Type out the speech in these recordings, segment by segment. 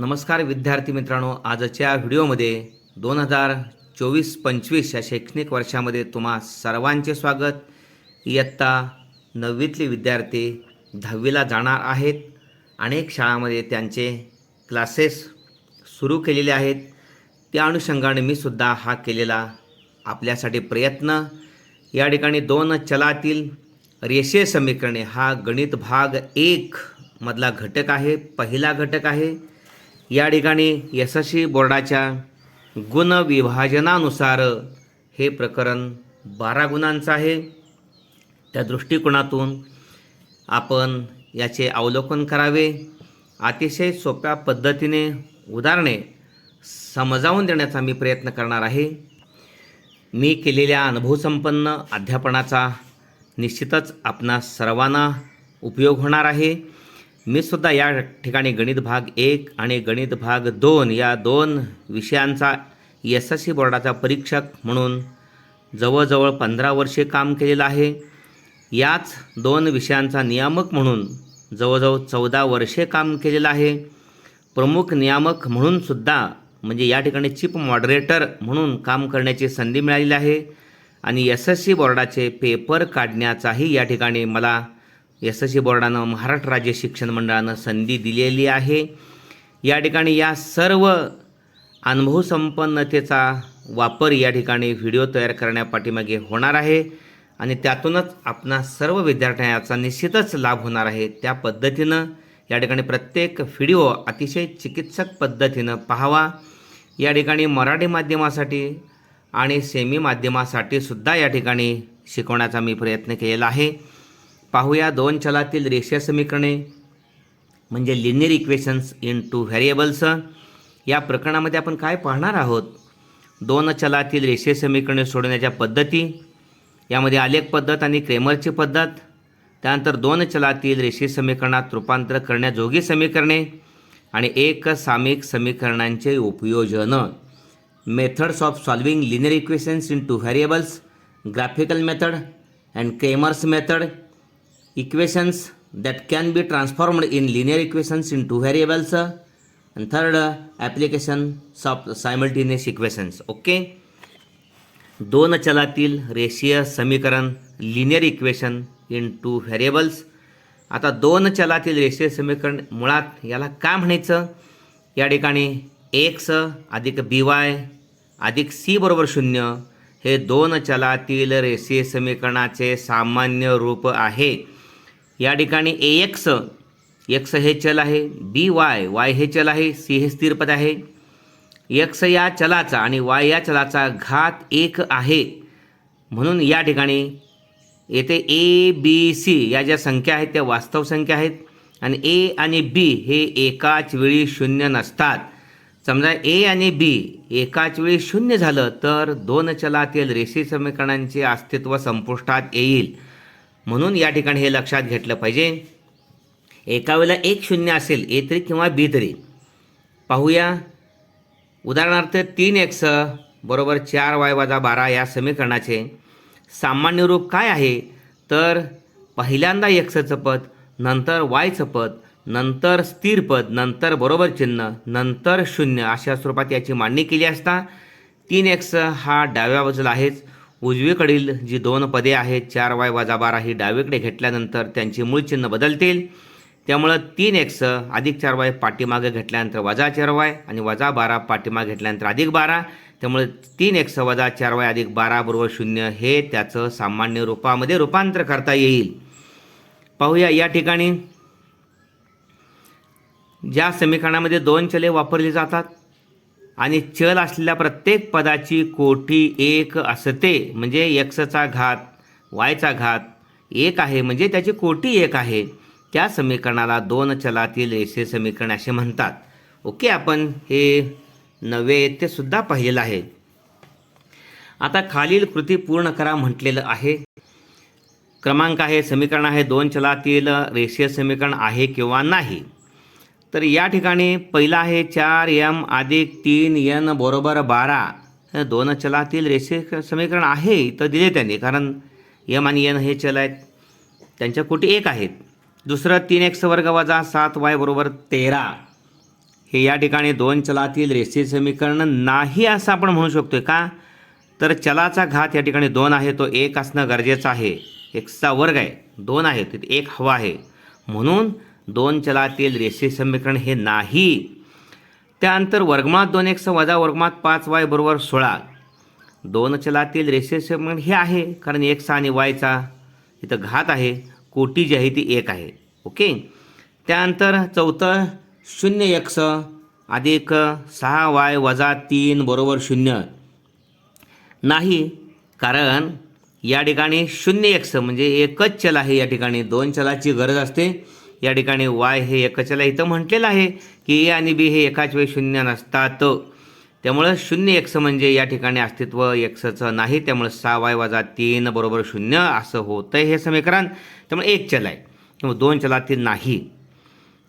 नमस्कार विद्यार्थी मित्रांनो आजच्या व्हिडिओमध्ये दोन हजार चोवीस पंचवीस या शैक्षणिक वर्षामध्ये तुम्हा सर्वांचे स्वागत इयत्ता नववीतले विद्यार्थी दहावीला जाणार आहेत अनेक शाळांमध्ये त्यांचे क्लासेस सुरू केलेले आहेत त्या अनुषंगाने मी सुद्धा हा केलेला आपल्यासाठी प्रयत्न या ठिकाणी दोन चलातील रेषे समीकरणे हा गणित भाग एक मधला घटक आहे पहिला घटक आहे या ठिकाणी यशस्वी बोर्डाच्या गुणविभाजनानुसार हे प्रकरण बारा गुणांचं आहे त्या दृष्टिकोनातून आपण याचे अवलोकन करावे अतिशय सोप्या पद्धतीने उदाहरणे समजावून देण्याचा मी प्रयत्न करणार आहे मी केलेल्या अनुभवसंपन्न अध्यापनाचा निश्चितच आपणा सर्वांना उपयोग होणार आहे मी सुद्धा या ठिकाणी गणित भाग एक आणि गणित भाग दोन या दोन विषयांचा एस एस सी बोर्डाचा परीक्षक म्हणून जवळजवळ पंधरा वर्षे काम केलेलं आहे याच दोन विषयांचा नियामक म्हणून जवळजवळ चौदा वर्षे काम केलेलं आहे प्रमुख नियामक म्हणून सुद्धा म्हणजे या ठिकाणी चीफ मॉडरेटर म्हणून काम करण्याची संधी मिळालेली आहे आणि एस एस सी बोर्डाचे पेपर काढण्याचाही या ठिकाणी मला एस एस सी बोर्डानं महाराष्ट्र राज्य शिक्षण मंडळानं संधी दिलेली आहे या ठिकाणी या सर्व अनुभवसंपन्नतेचा वापर या ठिकाणी व्हिडिओ तयार करण्यापाठीमागे होणार आहे आणि त्यातूनच आपणा सर्व विद्यार्थ्यांचा निश्चितच लाभ होणार आहे त्या पद्धतीनं या ठिकाणी प्रत्येक व्हिडिओ अतिशय चिकित्सक पद्धतीनं पाहावा या ठिकाणी मराठी माध्यमासाठी आणि सेमी माध्यमासाठी सुद्धा या ठिकाणी शिकवण्याचा मी प्रयत्न केलेला आहे पाहूया दोन चलातील रेषीय समीकरणे म्हणजे linear equations in two variables या प्रकरणामध्ये आपण काय पाहणार आहोत दोन चलातील रेषीय समीकरणे सोडवण्याच्या पद्धती यामध्ये आलेख पद्धत आणि क्रेमरची पद्धत त्यानंतर दोन चलातील रेषीय समीकरणात रूपांतर करण्याजोगी समीकरणे आणि एक सामिक समीकरणांचे उपयोजनं methods of solving linear equations in two variables graphical method and Cramer's method equations that can be transformed in linear equations into variables and third application of simultaneous equations okay दोन चलातील रेषीय समीकरण linear equation in two variables आता दोन चलातील रेषीय समीकरण मुळात याला काय म्हणायचं या ठिकाणी एक्स अधिक बी वाय अधिक सी बरोबर शून्य हे दोन चलातील रेषीय समीकरणाचे सामान्य रूप आहे या ठिकाणी ए एक्स एक्स हे चल आहे बी वाय वाय हे चल आहे सी हे स्थिरपद आहे एक्स या चलाचा आणि वाय या चलाचा घात एक आहे म्हणून या ठिकाणी येथे ए बी सी या ज्या संख्या आहेत त्या वास्तव संख्या आहेत आणि ए आणि बी हे एकाच वेळी शून्य नसतात समजा ए आणि बी एकाच वेळी शून्य झालं तर दोन चलातील रेषी समीकरणांचे अस्तित्व संपुष्टात येईल म्हणून या ठिकाणी हे लक्षात घेतलं पाहिजे एका वेळेला एक शून्य असेल ए तरी किंवा बी तरी पाहूया उदाहरणार्थ तीन एक्स बरोबर चार वाय वाजा बारा या समीकरणाचे सामान्य रूप काय आहे तर पहिल्यांदा एक्सचं पद नंतर वायचं पद नंतर स्थिर पद नंतर बरोबर चिन्ह नंतर शून्य अशा स्वरूपात याची मांडणी केली असता तीन एक्स हा डाव्या बाजूला आहेच उजवीकडील जी दोन पदे आहेत चार वाय वजा बारा ही डावीकडे घेतल्यानंतर त्यांची मूळ चिन्ह बदलतील त्यामुळं तीन एक्स अधिक चार वाय पाठीमागे घेतल्यानंतर वजा चार वाय आणि वजा बारा पाठीमागे घेतल्यानंतर अधिक बारा त्यामुळे तीन एक्स वजा चार वाय अधिक बारा बरोबर शून्य हे त्याचं सामान्य रूपामध्ये रूपांतर करता येईल पाहूया या ठिकाणी ज्या समीकरणामध्ये दोन चले वापरली जातात आणि चल असलेल्या प्रत्येक पदाची कोटी एक असते म्हणजे एक्सचा घात वायचा घात एक आहे म्हणजे त्याची कोटी एक आहे त्या समीकरणाला दोन चलातील रेषे समीकरण असे म्हणतात ओके आपण हे नवे ते सुद्धा पाहिलेलं आहे आता खालील कृती पूर्ण करा म्हटलेलं आहे क्रमांक आहे समीकरण आहे दोन चलातील रेषीय समीकरण आहे किंवा नाही तर या ठिकाणी पहिला आहे चार यम अधिक तीन यन बरोबर बारा दोन चलातील रेषे समीकरण आहे तर दिले त्यांनी कारण यम आणि यन हे चल आहेत त्यांच्या कोटी एक आहेत दुसरं तीन एक्स वर्ग वजा सात वाय बरोबर तेरा हे या ठिकाणी दोन चलातील रेषे समीकरण नाही असं आपण म्हणू शकतो का तर चलाचा घात या ठिकाणी दोन आहे तो एक असणं गरजेचं आहे एक्सचा वर्ग आहे दोन आहे तिथे एक हवा आहे म्हणून दोन चलातील रेषीय समीकरण हे नाही त्यानंतर वर्गमात दोन एक्स वजा वर्गमात पाच वाय बरोबर सोळा दोन चलातील रेषीय समीकरण हे आहे कारण एक्स आणि वायचा इथं घात आहे कोटी जी आहे ती एक आहे ओके त्यानंतर चौथं शून्य एक्स अधिक सहा वाय वजा तीन बरोबर शून्य नाही कारण या ठिकाणी शून्य एक्स म्हणजे एकच चल आहे या ठिकाणी दोन चलाची गरज असते या ठिकाणी वाय हे एकचला इथं म्हटलेलं आहे की ए आणि बी हे एकाच वेळी शून्य नसतात त्यामुळं शून्य एक्स म्हणजे या ठिकाणी अस्तित्व एक्सचं नाही त्यामुळे सहा वाय वजा तीन बरोबर शून्य असं होतं हे समीकरण त्यामुळे एक चल आहे किंवा दोन चलातील नाही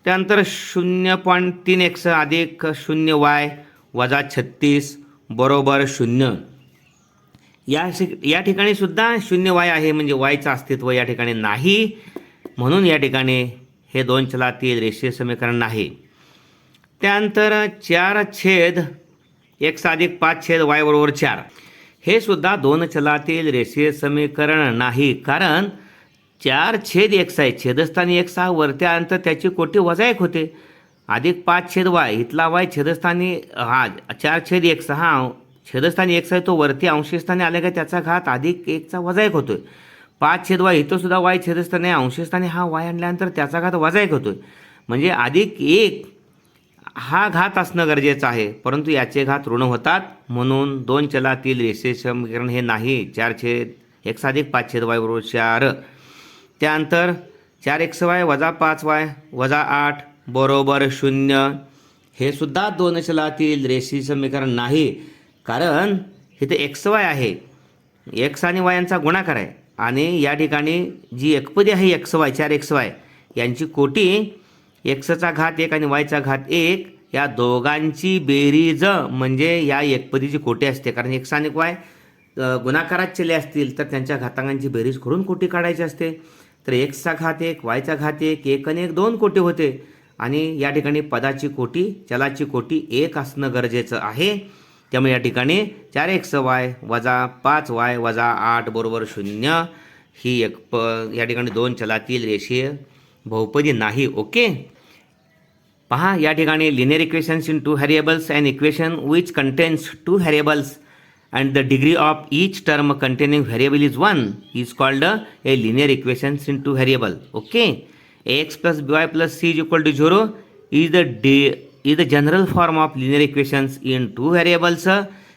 त्यानंतर शून्य पॉईंट तीन एक्स अधिक शून्य वाय वजा छत्तीस बरोबर शून्य या शिक या ठिकाणी सुद्धा शून्य वाय आहे म्हणजे वायचं अस्तित्व या ठिकाणी नाही म्हणून या ठिकाणी हे दोन चलातील रेषीय समीकरण नाही त्यानंतर चार छेद एक अधिक पाच छेद वाय बरोबर चार हे सुद्धा दोन चलातील रेषीय समीकरण नाही कारण चार छेद एक साय छेदस्थानी एक सहा वरत्या अंतर त्याची कोटी वजा एक होते अधिक पाच छेद वाय इथला वाय छेदस्थानी हा चार छेद एक सहा छेदस्थानी एक साय तो वरती अंशस्थानी आले का त्याचा घात अधिक एकचा वजा एक होतोय पाच छेद वाय इथं सुद्धा वाय छेदस्थाने अंशस्थाने हा वाय आणल्यानंतर त्याचा घात वजा एक होतोय म्हणजे अधिक एक हा घात असणं गरजेचं आहे परंतु याचे घात ऋण होतात म्हणून दोन चलातील रेषे समीकरण हे नाही चार छेद एक साधिक पाच छेद वाय बरोबर चार त्यानंतर चार एक्स वाय वजा पाच वाय वजा आठ बरोबर शून्य हे सुद्धा दोन चलातील रेषी समीकरण नाही कारण इथे एक्स वाय आहे एक्स आणि वायांचा गुणाकार आहे आणि या ठिकाणी जी एकपदी आहे एक्स वाय चार एक्स वाय यांची कोटी एक्सचा घात एक आणि वायचा घात एक या दोघांची बेरीज म्हणजे या एकपदीची कोटी असते कारण एक्स आणि वाय गुणाकारात चेले असतील तर त्यांच्या घातांकांची बेरीज करून कोटी काढायची असते तर एक्सचा घात एक वायचा घात एक एक आणि एक दोन कोटी होते आणि या ठिकाणी पदाची कोटी चलाची कोटी एक असणं गरजेचं आहे त्यामुळे या ठिकाणी चार एक्स वाय वजा पाच वाय वजा आठ बरोबर शून्य ही एक प या ठिकाणी दोन चलातील रेषीय बहुपदी नाही ओके पहा या ठिकाणी linear equations in two variables and equation which contains two variables and the degree of each term containing variable is one is called a linear equations in two variable okay x plus b y plus c is equal to zero is the d is the general form of linear equations in two variables.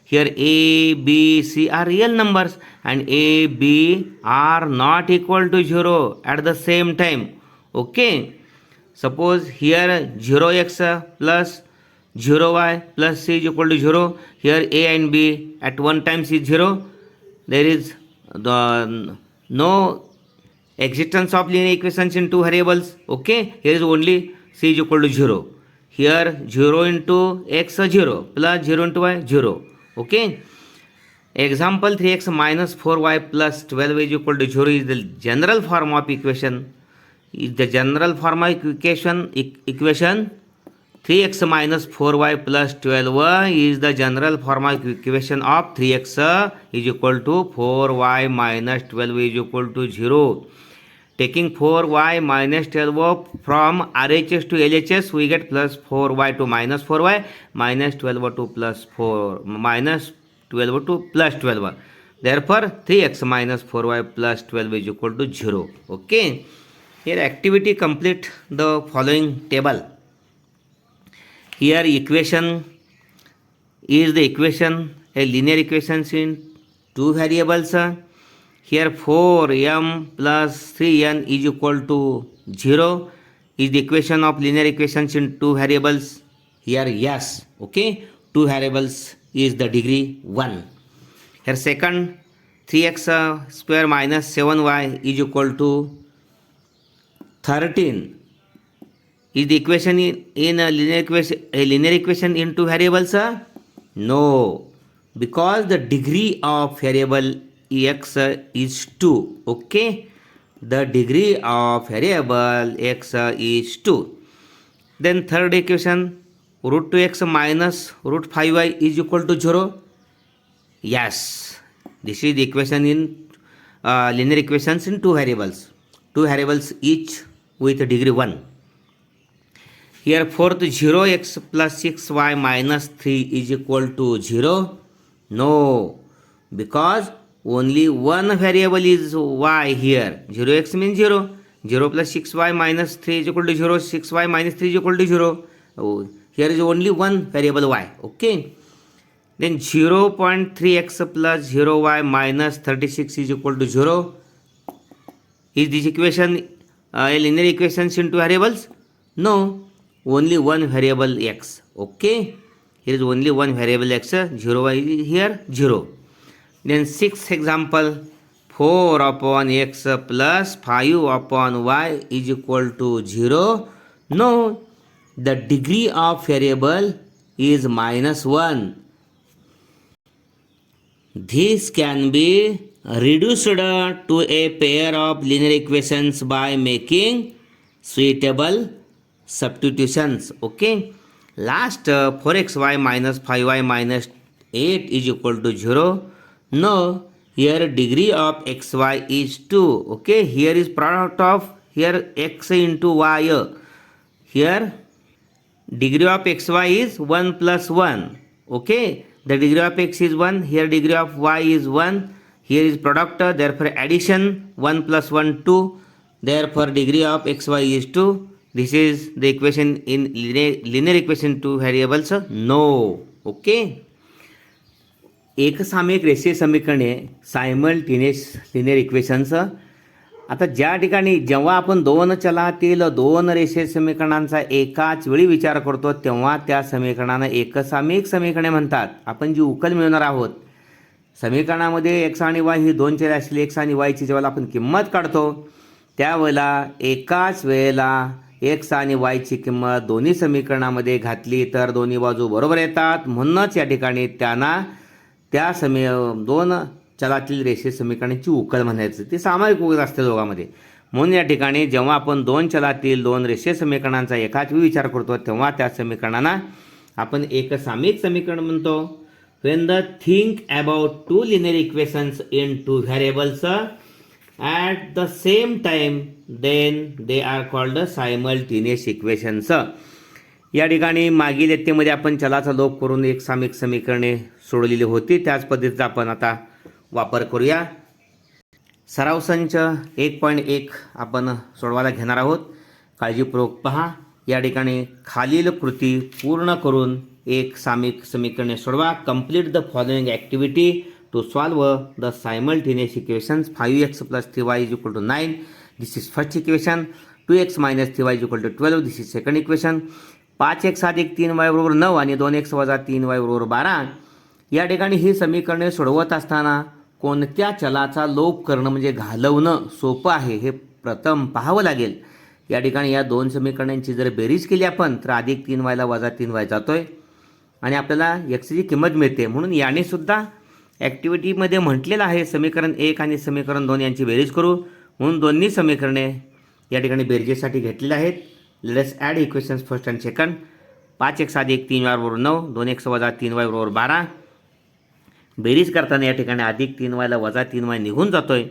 Here a, b, c are real numbers and a, b are not equal to 0 at the same time. Okay. Suppose here 0x plus 0y plus c is equal to 0. Here a and b at one time c is 0. There is the no existence of linear equations in two variables. Okay. Here is only c is equal to 0. Here 0 into x 0 plus 0 into y 0. Okay. Example 3x minus 4y plus 12 is equal to 0 is the general form of equation. Is the general form of equation 3x minus 4y plus 12y is the general form of equation of 3x is equal to 4y minus 12 is equal to 0. Taking 4y minus 12 from RHS to LHS, we get plus 4y to minus 4y, minus 12 to plus 4, minus 12 to plus 12. Therefore, 3x minus 4y plus 12 is equal to 0. Okay. Here activity complete the following table. Here equation is the equation, a linear equation in two variables. Here 4m plus 3n is equal to 0 is the equation of linear equations in two variables. Here yes, okay, two variables is the degree 1. Here second 3x uh, square minus 7y is equal to 13 is the equation in, in a linear equation a linear equation in two variables uh? no because the degree of variable x is 2 okay the degree of variable x is 2 then third equation root 2x minus root 5y is equal to 0 yes this is the equation in uh, linear equations in two variables two variables each with degree 1 here fourth 0x plus 6y minus 3 is equal to 0 no because only one variable is y here 0x means 0 0 plus 6y minus 3 is equal to 0 6y minus 3 is equal to 0 oh, here is only one variable y okay then 0.3x plus 0y minus 36 is equal to 0 is this equation uh, a linear equations into variables no only one variable x okay here is only one variable x 0y here 0 then sixth example, 4 upon x plus 5 upon y is equal to 0. No, the degree of variable is minus 1. This can be reduced to a pair of linear equations by making suitable substitutions. Okay. Last 4xy minus 5y minus 8 is equal to 0. No, here degree of xy is 2. Okay, here is product of here x into y. Here degree of xy is 1 plus 1. Okay, the degree of x is 1. Here degree of y is 1. Here is product, therefore addition 1 plus 1, 2. Therefore degree of xy is 2. This is the equation in linear, linear equation 2 variables. No. Okay. एकसामिक रेषीय समीकरणे सायमल टिनेस linear equations आता ज्या ठिकाणी जेव्हा आपण दोन चलातील दोन रेषीय समीकरणांचा एकाच वेळी विचार करतो तेव्हा त्या समीकरणानं एकसामिक समीकरणे म्हणतात आपण जी उकल मिळवणार आहोत समीकरणामध्ये एक्स आणि वाय ही दोन चले असलेली एक्स आणि वायची जेव्हा आपण किंमत काढतो त्यावेळेला एकाच वेळेला एक्स आणि वायची किंमत दोन्ही समीकरणामध्ये घातली तर दोन्ही बाजू बरोबर येतात म्हणूनच या ठिकाणी त्यांना त्या समी दोन चलातील रेषे समीकरणाची उकल म्हणायचं ती सामायिक उकल असते दोघांमध्ये म्हणून या ठिकाणी जेव्हा आपण दोन चलातील दोन रेषे समीकरणांचा एकाच विचार करतो तेव्हा त्या समीकरणांना आपण एक सामिक समीकरण म्हणतो when the think about two linear equations in two variables at the same time then they are called simultaneous equations या ठिकाणी मागील यत्तेमध्ये आपण चलाचा लोप करून एक सामिक समीकरणे सोडलेली होती त्याच पद्धतीचा आपण आता वापर करूया सराव संच एक पॉईंट एक आपण सोडवायला घेणार आहोत काळजीपूर्वक पहा या ठिकाणी खालील कृती पूर्ण करून एक सामिक समीकरणे सोडवा complete the following activity to solve the simultaneous equations five x plus three y is equal to nine this is first equation two x minus three y is equal to twelve this is second equation पाच एक साध एक तीन Y बरोबर नऊ आणि दोन एक वजा तीन वाय बरोबर बारा या ठिकाणी ही समीकरणे सोडवत असताना कोणत्या चलाचा लोप करणं म्हणजे घालवणं सोपं आहे हे प्रथम पाहावं लागेल या ठिकाणी या दोन समीकरणांची जर बेरीज केली आपण तर अधिक तीन वायला वजा तीन वाय जातोय आणि आपल्याला एक्सची किंमत मिळते म्हणून याने सुद्धा ॲक्टिव्हिटीमध्ये म्हटलेलं आहे समीकरण एक आणि समीकरण दोन यांची बेरीज करू म्हणून दोन्ही समीकरणे या ठिकाणी बेरजेसाठी घेतलेली आहेत let's add equations first and second पाच एक सात एक तीन वाय बरोबर नऊ दोन एक वजा तीन वाय बरोबर बारा बेरीज करताना या ठिकाणी अधिक तीन वायला वजा तीन वाय निघून जातो आहे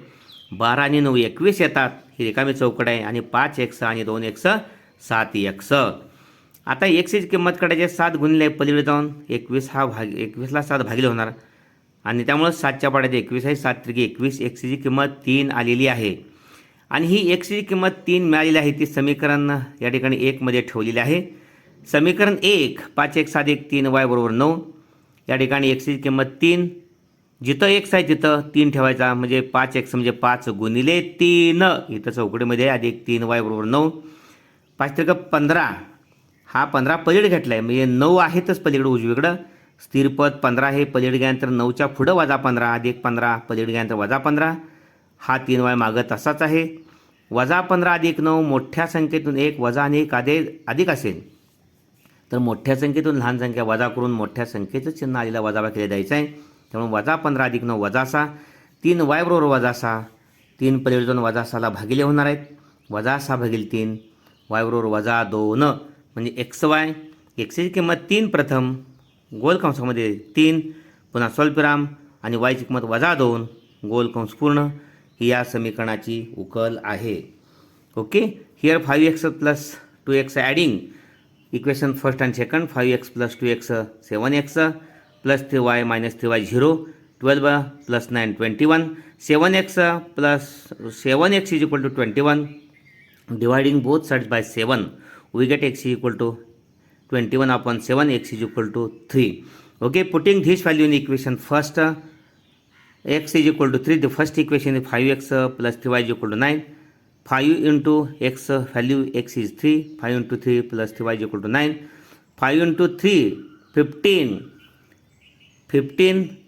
बारा आणि नऊ एकवीस येतात ही रिकामी चौकड आहे आणि पाच एक सहा आणि दोन एक सहा सात एक स आता एकशेची किंमत काढायची सात गुणिले पलीकडे जाऊन एकवीस हा भाग एकवीसला सात भागिले होणार आणि त्यामुळं सातच्या पाड्याची एकवीस आहे सात त्रिकी एकवीस एकशेची किंमत तीन आलेली आहे आणि ही एक्सची किंमत तीन मिळालेली आहे ती समीकरण या ठिकाणी एकमध्ये ठेवलेली आहे समीकरण एक पाच एक सात एक तीन वाय बरोबर नऊ या ठिकाणी एक्सची किंमत तीन जिथं एक्स आहे तिथं तीन ठेवायचा म्हणजे पाच एक्स म्हणजे पाच गुणिले तीन इथं चौकडीमध्ये अधिक तीन वाय बरोबर नऊ पाच तर पंधरा हा पंधरा पलीड घेतला आहे म्हणजे नऊ आहेतच पलीकडं उजवीकडं स्थिरपद पंधरा हे पलीड गेल्यानंतर नऊच्या पुढं वजा पंधरा अधिक पंधरा पलीड गेल्यानंतर वजा पंधरा हा तीन वाय मागं तसाच आहे वजा पंधरा अधिक नऊ मोठ्या संख्येतून एक वजा आणि एक आधे अधिक असेल तर मोठ्या संख्येतून लहान संख्या वजा करून मोठ्या संख्येचं चिन्ह आलेला वजावा केला द्यायचा आहे त्यामुळे वजा पंधरा अधिक नऊ वजा सहा तीन वाय बरोबर वजा सहा तीन पलीड दोन वजा सहाला भागिले होणार आहेत वजा सहा भागील तीन वाय बरोबर वजा दोन म्हणजे एक्स वाय एक्सची किंमत तीन प्रथम गोल कंसामध्ये तीन पुन्हा स्वल्पराम आणि वायची किंमत वजा दोन गोल कंस पूर्ण ही या समीकरणाची उकल आहे okay here five x plus two x adding equation first and second five x plus two x seven x plus three y minus three y zero twelve plus nine twenty one seven x plus seven x is equal to twenty one dividing both sides by seven we get x is equal to twenty one upon seven x is equal to three okay putting this value in equation first x is equal to 3. The first equation is 5x plus 3y is equal to 9. 5 into x value x is 3. 5 into 3 plus 3y is equal to 9. 5 into 3, 15. 15.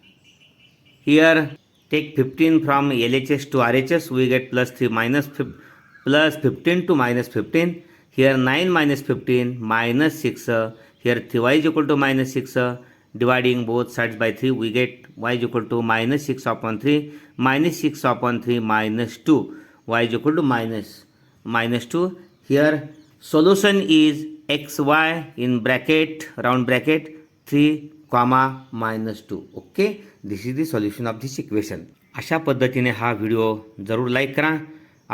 Here take 15 from LHS to RHS. We get plus 3 minus 15 to minus 15. Here 9 minus 15 minus 6. Here 3y is equal to minus 6. Dividing both sides by 3, we get y is equal to minus six upon three minus six upon three minus two y is equal to minus minus two here solution is x y in bracket round bracket three comma minus two okay this is the solution of this equation अशा पद्धतीने हा video जरूर like करा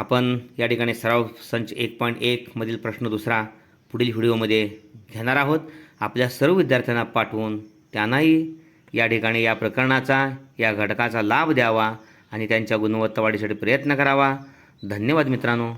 आपण या ठिकाणी सराव संच एक पॉईंट एकमधील प्रश्न दुसरा पुढील व्हिडिओमध्ये घेणार आहोत आपल्या सर्व विद्यार्थ्यांना पाठवून त्यांनाही या ठिकाणी या प्रकरणाचा या घटकाचा लाभ द्यावा आणि त्यांच्या गुणवत्ता वाढीसाठी प्रयत्न करावा धन्यवाद मित्रांनो